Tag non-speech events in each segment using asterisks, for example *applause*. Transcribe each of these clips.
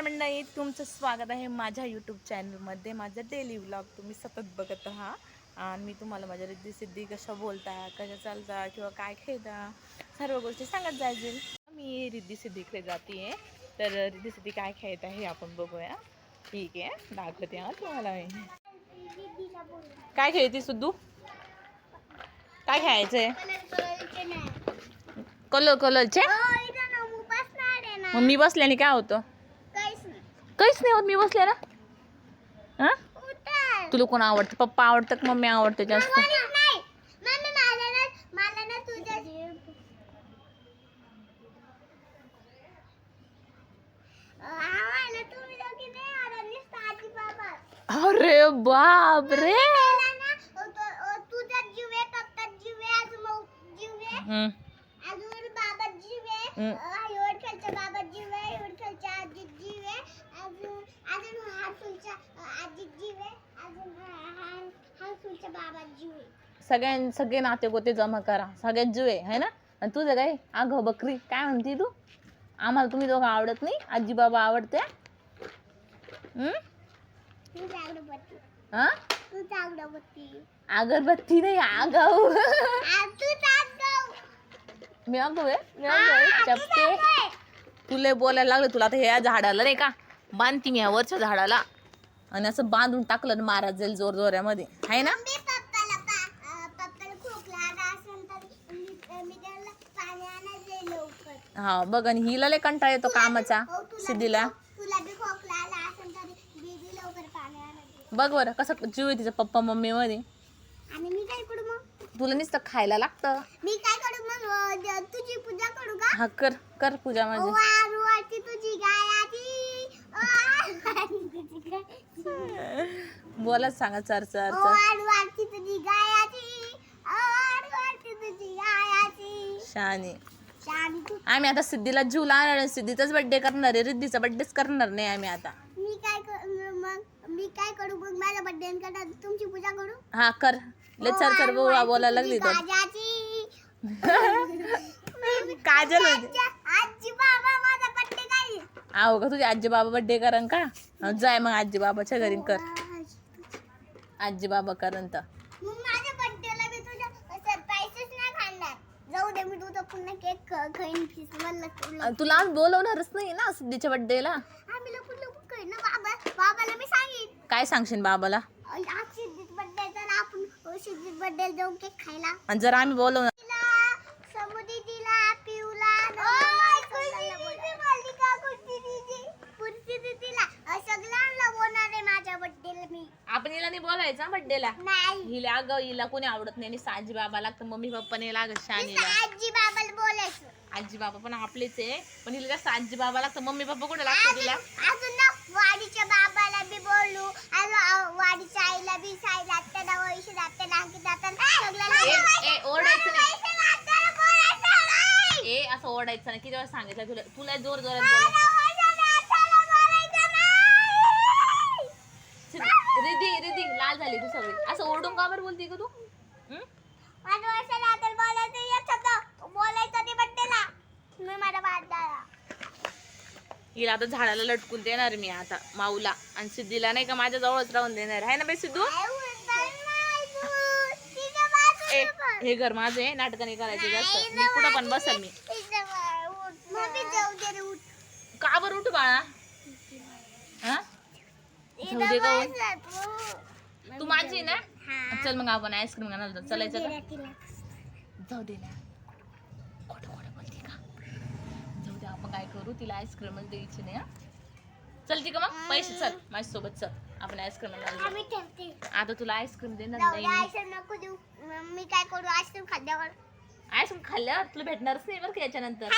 नमस्कार मंडळी तुमचं स्वागत आहे माझ्या यूट्यूब चॅनलमध्ये माझा डेली व्लॉग तुम्ही सतत बघत राहा. आणि मी तुम्हाला माझ्या रिद्धी सिद्धी कशा बोलता कशा चालता किंवा काय खेळता सर्व गोष्टी सांगत जायचे. मी रिद्धी सिद्धीकडे जाते तर रिद्धी सिद्धी काय खेळत आहे हे आपण बघूया. ठीक आहे दाखवते हा तुम्हाला मी. काय खेळते सुद्धू? काय खेळायचंय? कलर कलरचे. मग मी बसल्याने काय होतं? काहीच नाही होत मी बसले ना हा तुला कोण आवडतं? पप्पा आवडतं का मम्मी आवडते जास्त अरे बाप रे! हम्म, अजून बाबा जीवे हम्म. एवढ खालच्या बाबा जीवे एवढ खालच्या आजी जीवे अजून अजून हा तुमच्या आजी जीवे अजून हा हा तुमच्या बाबा जीवे सगळ्यां सगळे नाते गोते जमा करा. सगळ्यात जुळे आहे ना? आणि तुझं काय? अगं बकरी. काय म्हणते तू? आम्हाला तुम्ही दोघं आवडत नाही. आजी बाबा आवडते अगरबत्ती. हा? नाही आगाऊ. मी अगो आहे? मी अगो आहे. चपटे. तुला बोलायला लागलं तुला आता ह्या झाडाला नाही का? बांधती मी ह्या वरच्या झाडाला. आणि असं बांधून टाकलं ना महाराज जाईल जोर जोऱ्यामध्ये आहे ना? मी पप्पाला पा पप्पाला खोकला आला असेल तर मी मी त्याला पाणी आणायला लवकर. हा बघ आणि हिला लय कंटाळा येतो कामाचा हो, तुला सिद्धीला. तुला बी खोकला आला असेल तर दीदी लवकर पाणी आणायला बघ बरं कसं जीव आहे तिचा पप्पा मम्मी मध्ये आणि मी काय करू मग? तुला नुसतं खायला लागतं. मी काय करू मग? अ, द- तुझी पूजा करू का? हा कर कर पूजा माझी. तुझी गाय बोला सांगा चार चार शाने. आम्ही आता सिद्धीला जीव लावणार सिद्धीचाच बर्थडे करणार आहे. रिद्धीचा बर्थडेच करणार नाही आम्ही आता. मी काय मग मी काय करू? मग माझा बर्थडे तुमची पूजा करू? हा कर. ले चार चार बोला बोला लागली *laughs* *laughs* काजल होती. आजी बाबा आहो का तुझी आजी बाबा बड्डे करन का? जाय मग आजी बाबाच्या घरी कर. आजी बाबा करन तर. मग माझ्या बर्थडेला मी तुझ्या सरप्राईजच नाही खाणार. जाऊ दे मी तुझा पुन्हा केक खाईन फिस मला अन तुला आज बोलवणारच नाही ना सिद्धीच्या बड्डेला आम्ही लपून लपून खाईन ना बाबा. बाबाला मी सांगेन. काय सांगशील बाबाला? अ, आज सिद्धीत बर्थडे तर आपण अ, सिद्धीत बर्थडे जाऊ केक खायला. आणि जर आम्ही बोलवणार तिला समुदी दिला पिवला मल्लिका कुर्ती दिदी कुर्ती दिदीला सगळ्यांना बोलणार आहे माझ्या बर्थडेला मी. आपण हिला नाही बोलायचं बड्डेला नाही. हिला अगं हिला कोणी आवडत नाही आणि साजी बाबा लागतं मम्मी पप्पा नाही लागत शानीला आजी बाबाला बोलायचं. आजी बाबा पण आपलेच आहे पण हिला जास्त आजी बाबा लागतं मम्मी पप्पा कुठे लागतं तिला अजून ना वाडीच्या बाबाला बी बोलू वाडीच्या आईला बी साईला आत्याला वैशी आत्याला अंकित ओरडायचं नाही. नाही. ए असं ओरडायचं ना किती वेळा सांगितलं तुला तुला जोर जोरात बोल लाल झाली तू सगळी. असं ओरडून का बरं बोलते का तू? हं? बोलायचं बोलायचं नाही बड्डेला मी माझ्या बाळाला. हिला आता झाडाला लटकून देणार मी आता माऊला. आणि सिद्धीला नाही का माझ्या जवळच राहून देणार. आहे ना बाई सिद्धू? ए हे घर माझं आहे नाटकं नाही करायचे जास्त मी कुठं पण बसल मी. का बरं उठू बाळा? हा? जाऊ दे? तू माझी ना? चल मग आपण आईस्क्रीम खाणार होतो चलायचं का जाऊ दे ना. खोटं खोटं बोलते का? जाऊ दे आपण काय करू? तिला आईस्क्रीमच द्यायची नाही हा? चलती का मग? पैसे चल. माझ्यासोबत चल. आपण आईस्क्रीम आता तुला आईस्क्रीम देणार जाऊ नाही दे मी. आईस्क्रीम काय करू? आईस्क्रीम खाल्ल्यावर. आईस्क्रीम खाल्ल्यावर तुला भेटणारच नाही बरं का याच्यानंतर.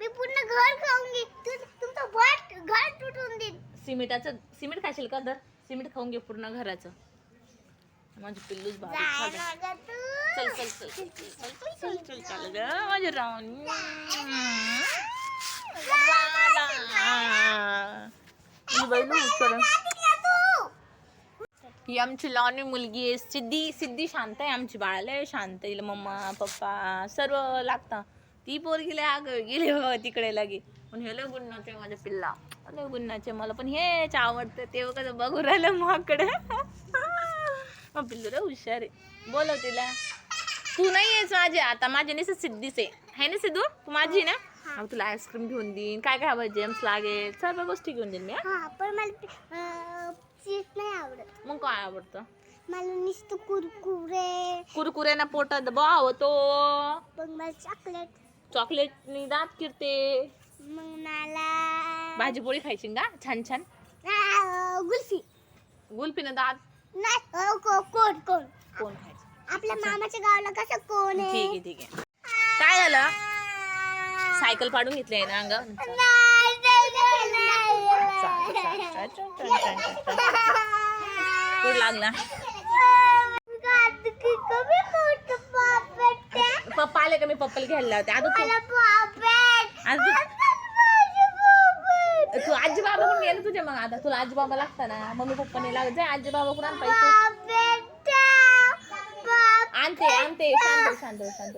मी पूर्ण घर खाऊन घे. तुमचं घर तुटून देईन. सिमेंटाचं सिमेंट खाशील का तर सिमेंट खाऊन घे पूर्ण घराचं. माझी पिल्लूच. चल चल चल. चल चल चल चल चल चल ग. माझी राणी. ही? ही आमची लहानी मुलगी आहे. सिद्धी सिद्धी शांत आहे. आमची बाळाला आहे शांत आहे. मम्मा पप्पा सर्व लागतं. ती पोर गेले अग गेले हो तिकडे लगे. पण हे लय गुन्हाचे माझे पिल्ला. लय गुन्हाचे मला. पण हेच आवडतं. ते कसं बघू राहिलं माकडे. पिल्लू रे हुशार आहे. बोलव तिला. तू नाही आहेस माझी आता माझी निस सिद्धीच आहे. है ना सिद्धू? तू माझी ना? मग तुला आईस्क्रीम घेऊन देईन. काय काय हवं जेम्स लागेल सर्व गोष्टी घेऊन देईन मी हा? हा पण मला चीज नाही आवडत. मग काय आवडतं? मला नुसतं कुरकुरे. कुरकुऱ्याना पोटात दबाव होतो मग मला चॉकलेट चॉकलेटनी दात किरते. मग मला भाजी पोळी खायची का छान छान? आ, गुल्फी. गुलपीनं दात नाही अ, को- कोण कोण? कोण खायचं? आपल्या मामाच्या गावाला कसं कोण ठीक आहे आहे ठीक आहे. काय झालं? सायकल पाडून घेतली आहे ना अंग? नाही, नाही, नाही. कुठं लागला कार्तिकी कमी मोठं पापड आहे. पप्पा आले का मी पप्पाला घ्यायला लावते. आता तू. मला तू. पापड. तू आजी बाबा कोण गेलं तुझ्या मग आता तुला आजी बाबा लागता ना मम्मी पप्पा नाही लागत जाय आजी बाबा आण पैसे आणते आणते शांत हो, शांत शांत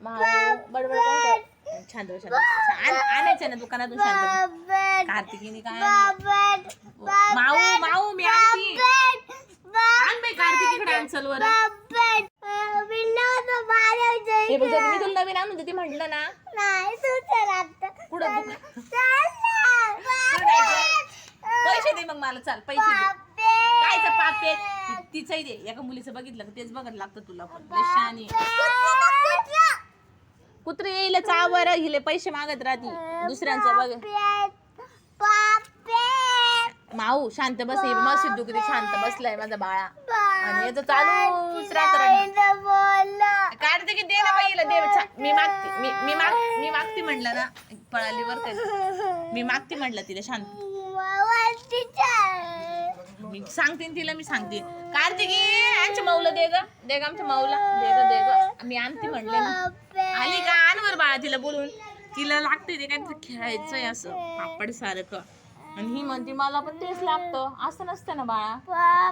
माऊ बडबड शांत शांत आणायचं ना दुकानातून शांत हो. कार्तिकीने काय माऊ माऊ मी आणते आण बाई कार्तिकीकडे आण चल हे बघ मी तुला नवीन आणून देते म्हटलं ना नाही तू चल आता. कुठं चल दुकान? ना. कुठं जायचं? पैसे दे मग मला चाल पैसे दे. पापड. कायचं पापे? तिचंही दे. एका मुलीचं बघितलं का? तेच बघत लागतं तुला पण. लय शहाणी आहे. कुत्रा. येईल चावर हिले पैसे मागत राहती. दुसऱ्यांचं बघ. माऊ शांत बस. हे मग सिद्धू किती शांत बसलाय माझा बाळा. आणि याचं. चालूच राहतं रडणं. काढते की दे ना बाईला दे. छा- मी मागते. मी मी माग मी मागते म्हणलं ना. पळाली वर काय मी मागते म्हटलं तिला शांत. मी सांगते तिला मी सांगते कार्तिकी आमच्या माऊला दे ग. दे ग आमच्या माऊला. दे ग दे ग. मी आणते म्हणले ना. आली का? आणवर बाळा तिला बोलून. तिला लागते ते काहीतरी खेळायचंय असं. पापड सारखं. आणि ही म्हणते मला पण तेच लागतं. असं नसतं ना बाळा.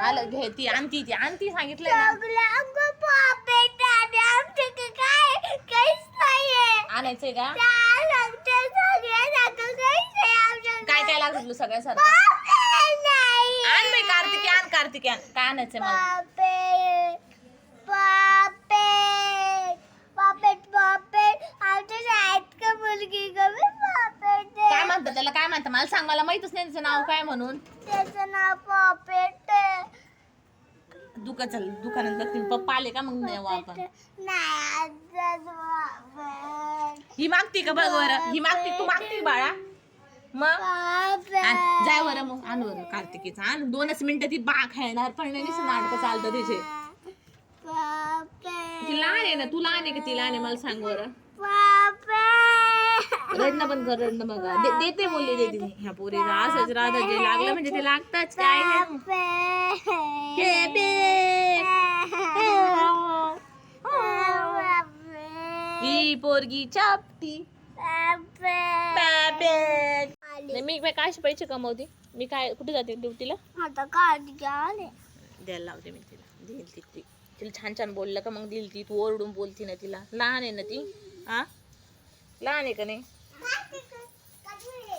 आलं घे ती आणती ती. आणती काय? नाहीये. आणायचंय का? काय काय लागतं तुला सगळ्यासारखं? पापड नाही. आण बाई कार्तिकी आण कार्तिकी आण. काय आणायचंय मला. काय म्हणतात त्याला काय म्हणतात? मला सांग मला माहितच नाही त्याचं नाव काय म्हणून. त्याचं नाव आहे. दुका चल दुकानात बघतील. पप्पा आले का मग नेऊ आपण? नाही आजच पापड. ही मागते का बघ बरं? ही मागते तू मागते बाळा. मग पापड. जाय बरं मग आण बरं कार्तिकीचं आण दोनच मिनिटं ती बा खेळणार पण नाही नाटकं चालतं तिचे. ती लहान आहे ना तू लहान आहे का ती लहान आहे मला सांग बरं. रडणं पण कर रडणं बघा दे- देते बोलली देते मी ह्या पोरीला असंच राहतं जे लागलं म्हणजे ते लागतच काय नाही. हे बे. पापड. ही पोरगी चापटी. नाही मी काय काय पैसे कमवते? मी काय कुठे जाते ड्युटीला? आता काढ आले द्यायला लावते मी तिला. देईल ती ती. तिला छान छान बोललं का मग देईल ती. तू ओरडून बोलती ना तिला. लहान आहे ना ती. हा? लहान आहे का नाही?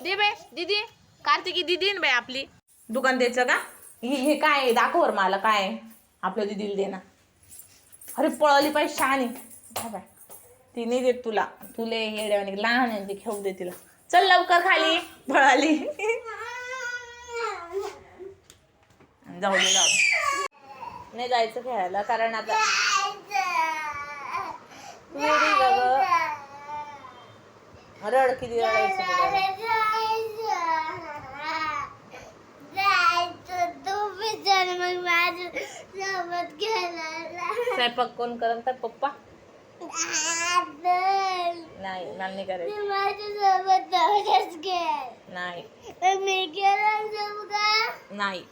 दे बाय दीदी. कार्तिकी दीदी आहे ना बाई आपली. दुकान द्यायचं का? हे हे काय आहे? दाखव बरं मला काय आहे. आपल्या दीदीला दे ना. अरे पळाली पाहिजे शहाणी. हा बाय ती नाही देत तुला. तुले येड्यावानी लहान आहे ती खेळू दे तिला. चल लवकर खाली पळाली जाऊ दे जाऊ नाही जायचं खेळायला कारण आता रड किती स्वयंपाक कोण करत तर पप्पा? नाही मला नाही करायचं. घे नाही. मी गेला जाऊ का नाही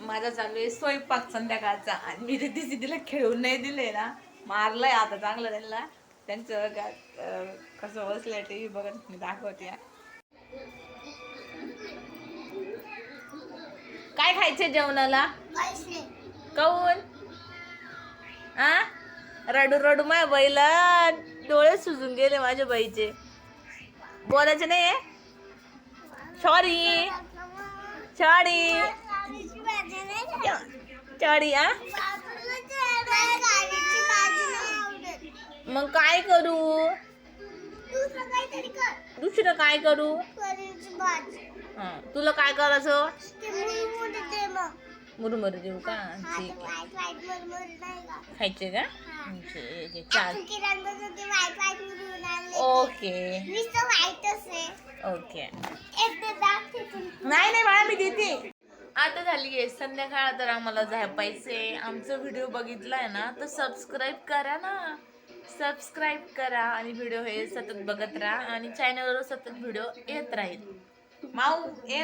माझा चालू आहे स्वयंपाक संध्याकाळचा आणि मी ते तिला खेळून नाही दिले ना. मारलंय आता चांगलं त्यांना. त्यांचं कसं बसलंय टी व्ही बघत मी दाखवते. काय खायचे जेवणाला? काऊन आ? रडू रडू माझ्या बाईला डोळे सुजून गेले माझ्या बाईचे. बोलायचे नाही सॉरी सॉरी सॉरी आ? मग काय करू? दुसरं काय करू? हा तुला काय करायचं? मुरमुरे देऊ का? ठीक आहे. खायचे का. ठीक आहे चाल ओके. ओके. नाही नाही बाळा मी देते. आता झाली आहे संध्याकाळ तर आम्हाला झोपायचे आमचा व्हिडिओ बघितलाय ना तर सबस्क्राईब करा ना. सबस्क्राईब करा आणि व्हिडिओ हे सतत बघत राहा. आणि चॅनलवर सतत व्हिडिओ येत राहील. माऊ ये